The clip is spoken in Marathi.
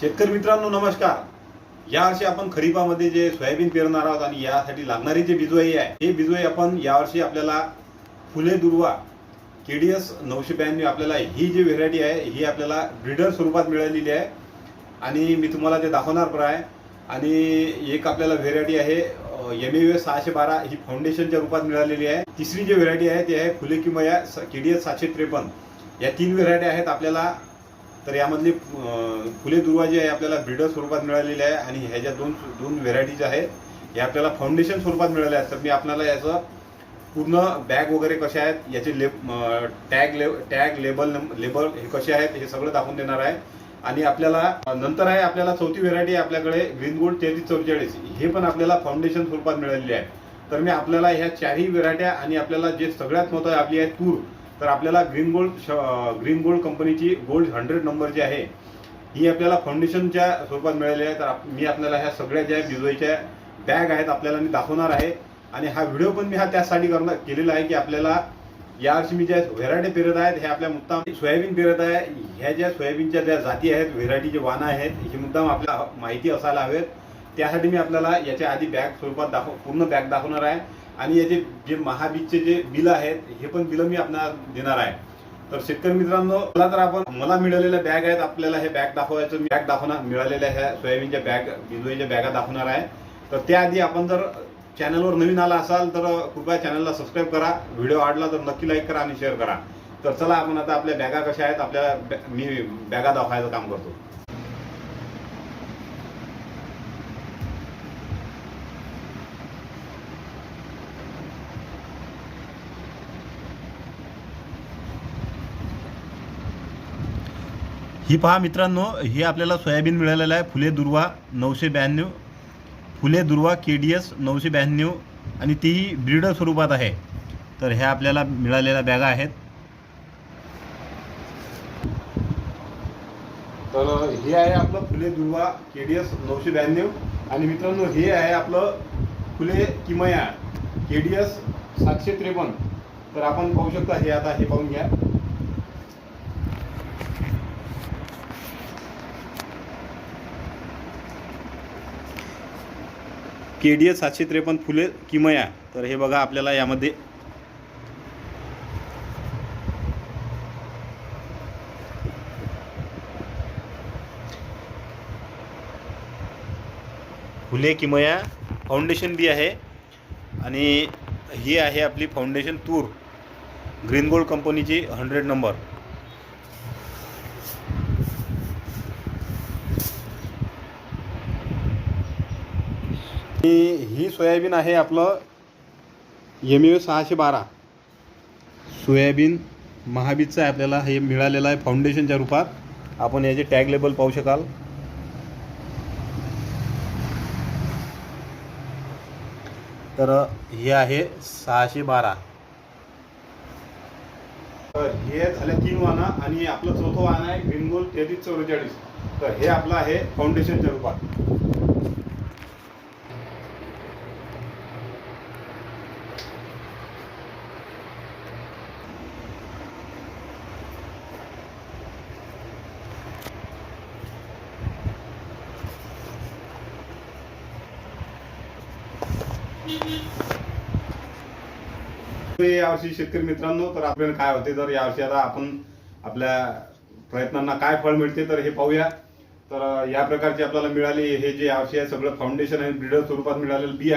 शेतकरी मित्रांनो नमस्कार. यावर्षी आपण खरीपामध्ये जे सोयाबीन पेरणार आहोत आणि यासाठी लागणारी जे बिजवाई आहे हे बिजवाई आपण यावर्षी आपल्याला फुले दुर्वा के डी एस नऊशे ब्याण्णव आपल्याला ही जी व्हेरायटी आहे ही आपल्याला ब्रिडर स्वरूपात मिळालेली आहे. आणि मी तुम्हाला ते दाखवणार पण आहे. आणि एक आपल्याला व्हेरायटी आहे एम ए सहाशे बारा ही फाउंडेशनच्या रूपात मिळालेली आहे. तिसरी जी व्हेरायटी आहे ती आहे फुले किमया एस सातशे त्रेपन्न. या तीन व्हेरायटी आहेत आपल्याला. तर यामधली फुले दुर्वा जी आहे आपल्याला ब्रिडर स्वरूपात मिळालेली आहे आणि ह्याच्या दोन दोन व्हेरायटीज आहेत. हे आपल्याला फाउंडेशन स्वरूपात मिळाले आहेत. तर मी आपल्याला याचं पूर्ण बॅग वगैरे कसे आहेत याचे ले टॅग ले टॅग लेबल लेबल हे कसे आहेत हे सगळं दाखवून देणार आहे. आणि आपल्याला नंतर आहे आपल्याला चौथी व्हेरायटी आपल्याकडे ग्रीन गोल्ड तेहतीस चौवेचाळीस. हे पण आपल्याला फाउंडेशन स्वरूपात मिळालेली आहे. तर मी आपल्याला ह्या चारही व्हेरायट्या आणि आपल्याला जे सगळ्यात महत्त्वाची आपली आहे तूर. तर आपल्याला ग्रीन गोल्ड ग्रीन गोल्ड कंपनीची गोल्ड हंड्रेड नंबर जी आहे ही आपल्याला फाउंडेशनच्या स्वरूपात मिळाली आहे. तर मी आपल्याला ह्या सगळ्या ज्या बिजोईच्या बॅग आहेत आपल्याला मी दाखवणार आहे. आणि हा व्हिडिओ पण मी हा त्यासाठी करणार केलेला आहे की आपल्याला यावर्षी मी ज्या व्हेरायटी पेरत आहेत हे आपल्या मुद्दाम सोयाबीन पेरत आहे. ह्या ज्या सोयाबीनच्या ज्या जाती आहेत व्हेरायटीचे वाणं आहेत ही मुद्दाम आपल्याला माहिती असायला हवेत त्यासाठी मी आपल्याला याच्या आधी बॅग स्वरूपात दाखव पूर्ण बॅग दाखवणार आहे. आणि याचे जे महाबीजचे जे बिल आहेत हे पण बिलं मी आपल्याला देणार आहे. तर शेतकरी मित्रांनो मला तर आपण मला मिळालेल्या बॅग आहेत आपल्याला हे बॅग दाखवायचं बॅग दाखवणार मिळालेल्या ह्या सोयाबीनच्या बॅग बिजोईच्या बॅगा दाखवणार आहे. तर त्याआधी आपण जर चॅनलवर नवीन आला असाल तर कृपया चॅनलला सबस्क्राईब करा. व्हिडिओ आवडला तर नक्की लाईक करा आणि शेअर करा. तर चला आपण आता आपल्या बॅगा कशा आहेत आपल्या मी बॅगा दाखवायचं काम करतो. ही पहा मित्रांनो हे आपल्याला सोयाबीन मिळालेलं आहे फुले दुर्वा नऊशे ब्याण्णव. फुले दुर्वा के डी एस नऊशे ब्याण्णव आणि तीही ब्रीडर स्वरूपात आहे. तर ह्या आपल्याला मिळालेल्या बॅगा आहेत. तर हे आहे आपलं फुले दुर्वा के डी एस नऊशे ब्याण्णव. आणि मित्रांनो हे आहे आपलं फुले किमया के डी एस सातशे त्रेपन्न. तर आपण पाहू शकता हे आता हे पाहून घ्या. के डी एस सातशे त्रेपन्न फुले किमया. तर हे बघा आपल्याला यामध्ये. फुले किमया फाउंडेशन बी आहे. आणि ही आहे आपली फाउंडेशन तूर. ग्रीन गोल्ड कंपनीची हंड्रेड नंबर ही सोयाबीन आहे आपलं एम यू सहाशे बारा. सोयाबीन महाबीजचं आहे आपल्याला हे मिळालेलं आहे फाउंडेशनच्या रूपात. आपण याचे टॅग लेबल पाहू शकाल. तर हे आहे सहाशे बारा. तर हे झाले तीन वाहनं आणि आपलं चौथं वाहन आहे बिनगोल तेहतीस चौवेचाळीस. तर हे आपलं आहे फाउंडेशनच्या रूपात. यावर्षी शेतकरी मित्रांनो तर आपल्याला काय होते तर यावर्षी आता आपण आपल्या प्रयत्नांना काय फळ मिळते तर हे पाहूया. तर या प्रकारचे आपल्याला मिळाले हे जे यावर्षी आहे सगळं फाउंडेशन आणि ब्रिडर स्वरूपात मिळालेलं बी आहे.